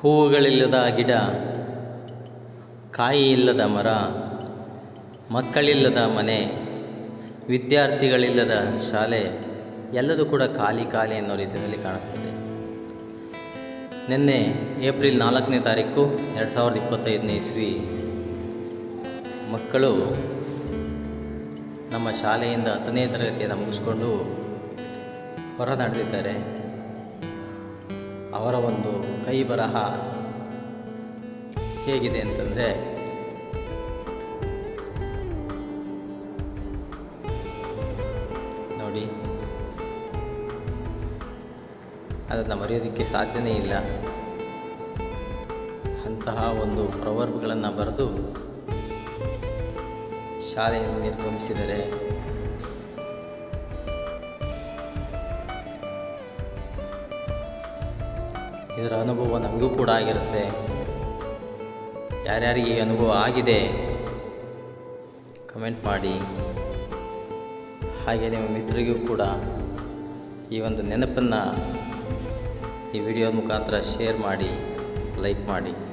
ಹೂವುಗಳಿಲ್ಲದ ಗಿಡ ಕಾಯಿ ಇಲ್ಲದ ಮರ, ಮಕ್ಕಳಿಲ್ಲದ ಮನೆ, ವಿದ್ಯಾರ್ಥಿಗಳಿಲ್ಲದ ಶಾಲೆ, ಎಲ್ಲದೂ ಕೂಡ ಖಾಲಿ ಖಾಲಿ ಅನ್ನೋ ರೀತಿಯಲ್ಲಿ ಕಾಣಿಸ್ತದೆ. ನಿನ್ನೆ ಏಪ್ರಿಲ್ ನಾಲ್ಕನೇ ತಾರೀಕು ಎರಡು ಸಾವಿರದ ಇಪ್ಪತ್ತೈದನೇ ಇಸ್ವಿ, ಮಕ್ಕಳು ನಮ್ಮ ಶಾಲೆಯಿಂದ ಹತ್ತನೇ ತರಗತಿಯನ್ನು ಮುಗಿಸ್ಕೊಂಡು ಹೊರ ನಡೆದಿದ್ದಾರೆ ಅವರ ಒಂದು ಕೈ ಬರಹ ಹೇಗಿದೆ ಅಂತಂದರೆ, ನೋಡಿ, ಅದನ್ನು ಮರೆಯೋದಕ್ಕೆ ಸಾಧ್ಯನೇ ಇಲ್ಲ. ಅಂತಹ ಒಂದು ಪ್ರವರ್ಬ್ಗಳನ್ನು ಬರೆದು ಶಾಲೆಯನ್ನು ನಿರ್ಗಮಿಸಿದರೆ ಇದರ ಅನುಭವ ನಮಗೂ ಕೂಡ ಆಗಿರುತ್ತೆ. ಯಾರ್ಯಾರಿಗೆ ಈ ಅನುಭವ ಆಗಿದೆ? ಕಮೆಂಟ್ ಮಾಡಿ. ಹಾಗೆ ನಿಮ್ಮ ಮಿತ್ರರಿಗೂ ಕೂಡ ಈ ಒಂದು ನೆನಪನ್ನು ಈ ವಿಡಿಯೋ ಮುಖಾಂತರ ಶೇರ್ ಮಾಡಿ ಲೈಕ್ ಮಾಡಿ.